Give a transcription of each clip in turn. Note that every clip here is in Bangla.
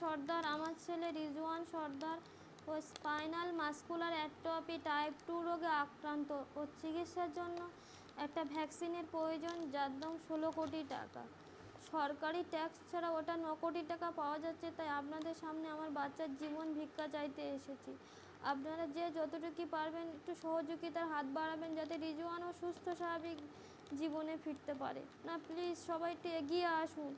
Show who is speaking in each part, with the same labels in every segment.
Speaker 1: সর্দার, আমার ছেলে রিজওয়ান সর্দার ও spinal muscular atrophy type two রোগে আক্রান্ত ও চিকিৎসার জন্য একটা ভ্যাকসিনের প্রয়োজন যার দাম ষোলো কোটি টাকা। সরকারি ট্যাক্স ছাড়া ওটা ন কোটি টাকা পাওয়া যাচ্ছে, তাই আপনাদের সামনে আমার বাচ্চার জীবন ভিক্ষা চাইতে এসেছি। আপনারা যে যতটুকু পারবেন একটু সহযোগিতার হাত বাড়াবেন যাতে রিজওয়ান ও সুস্থ স্বাভাবিক জীবনে ফিরতে পারে। না প্লিজ সবাই একটু এগিয়ে আসুন।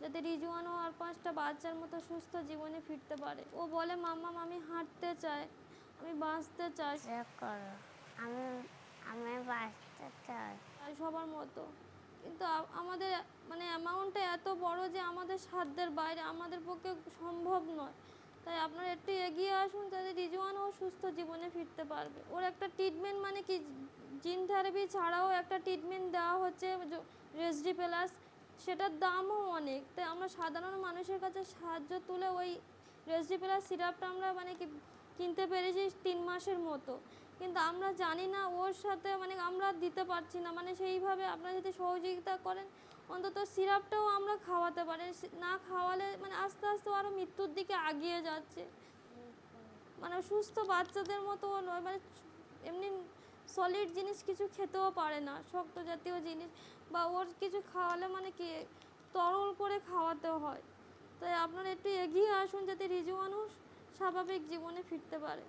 Speaker 1: যাতে রিজওয়ানও আর পাঁচটা বাচ্চার মতো সুস্থ জীবনে ফিরতে পারে। ও বলে মাম্মা আমি হাঁটতে চাই আমি বাঁচতে চাই।
Speaker 2: চেক করো আমি আমি বাঁচতে চাই।
Speaker 1: সবার মতো। কিন্তু আমাদের মানে অ্যামাউন্টটা এত বড় যে আমাদের সাধ্যের বাইরে আমাদের পক্ষে সম্ভব নয়। তাই আপনারা একটু এগিয়ে আসুন যাতে রিজওয়ানও সুস্থ জীবনে ফিরতে পারবে। ওর একটা ট্রিটমেন্ট মানে কি? জিন থেরাপি ছাড়াও একটা ট্রিটমেন্ট দেওয়া হচ্ছে রেসডি প্লাস সেটার দামও অনেক। তাই আমরা সাধারণ মানুষের কাছে সাহায্য তুলে ওই রেসডি প্লাস সিরাপটা আমরা মানে কি কিনতে পেরেছি তিন মাসের মতো। কিন্তু আমরা জানি না ওর সাথে মানে আমরা দিতে পারছি না। মানে সেইভাবে আপনারা যদি সহযোগিতা করেন, অন্তত সিরাপটাও আমরা খাওয়াতে পারি। না খাওয়ালে মানে আস্তে আস্তে আরও মৃত্যুর দিকে আগিয়ে যাচ্ছে। মানে সুস্থ বাচ্চাদের মতো নয়। মানে এমনি সলিড জিনিস কিছু খেতেও পারে না, শক্ত জাতীয় জিনিস বা ওর কিছু খাওয়ালে মানে কি তরল করে খাওয়াতে হয়। তাই আপনারা একটু এগিয়ে আসুন যাতে রিজু মানুষ স্বাভাবিক জীবনে ফিরতে পারে।